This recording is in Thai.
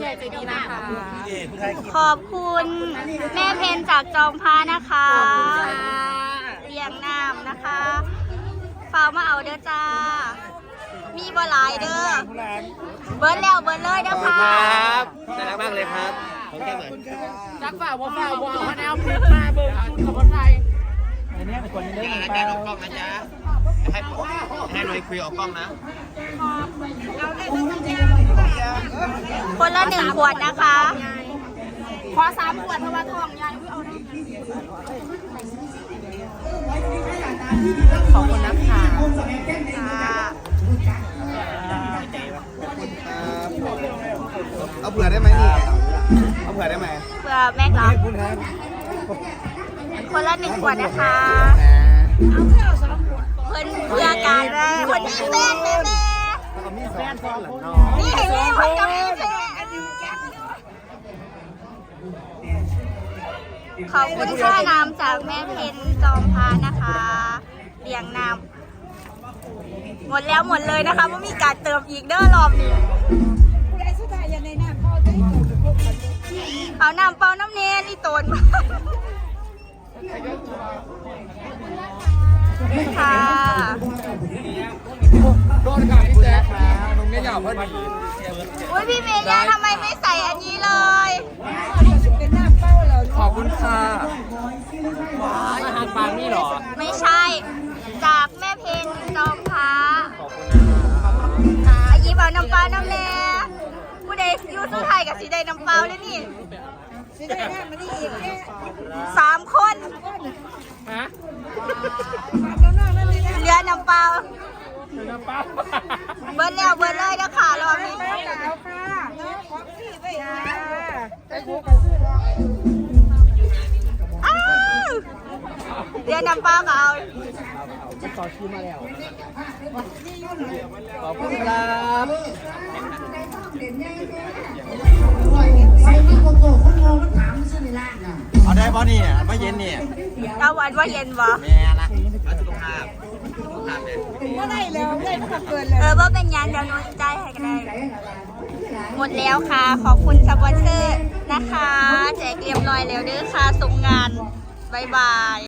ใหญ่ใจดีนะคะขอบคุณแม่เพนจากจอมพานะคะเลี้ยงน้ำนะคะฝากมาเอาเด้อจ้า มีบ่หลายเด้อ เบิร์ดแล้วเบิร์ดเลยเด้อค่ะน่ารักมากเลยครับขอแก้มหน่อยจักฝ่าว่าฝ่าว่าพแนวพลิกมาเบิ่งคุณกับคนไทยอย่าให้แกออกกล้องนะจ๊ะให้ให้หน่อยคุยออกกล้องนะคนละ หนึ่งขวดนะคะ ขอสามขวดเพราะว่าทองยายเอาได้ขอบคุณนะคะค่ะเอาเผื่อได้ไหมนี่ เอาเผื่อได้ไหมเพื่อแม่กลับคนละหนึ่งขวดนะคะเพิ่นเพื่อการคนมีแฟนแม่แม่มีสองคนหลังนอนี่ ขอบคุณค่าน้ำจากแม่เพนจอมพานะคะเลี้ยงน้ำหมดแล้วหมดเลยนะคะไม่มีการเติมอีกเด้อรอบนี้เอาน้ำเปล่าน้ำเนยนี่ตนมาค่ะโดนกับพี่แจ๊คนะมึงไม่อยากพอดีอุ้ยพี่เมย่ทำไมไม่ใส่อันนี้เลยาหารปางนี่หรอ ไม่ใช่ จากแม่เพนจอมพระขอบคุณนะครับอายิบเอาน้ำเปล่าน้ำแน่ผู้ใดอยูสุไทยกับสีใดน้ำเปล่าเลยนี่สามคนฮะเหลือน้ำเปล่าน้ำเปล่าเบิร์ดแล้วเบิร์ดเลยนะค่ะรอบนี้อ้ เหลือน้ำเปล่าก็เอาขอบคุณครับเอาได้ป่ะเนี่ยไม่เย็นเนี่ยเอาวันว่าเย็นวะแม่นะเอาสุขภาพสุขภาพเนี่ยเออว่าเป็นยานเดี๋ยวหนูใจายให้ก็ได้หมดแล้วค่ะ ขอบคุณสปอนเซอร์นะคะ แจกเรียบร้อยแล้วเด้อค่ะส่งงานบ๊ายบาย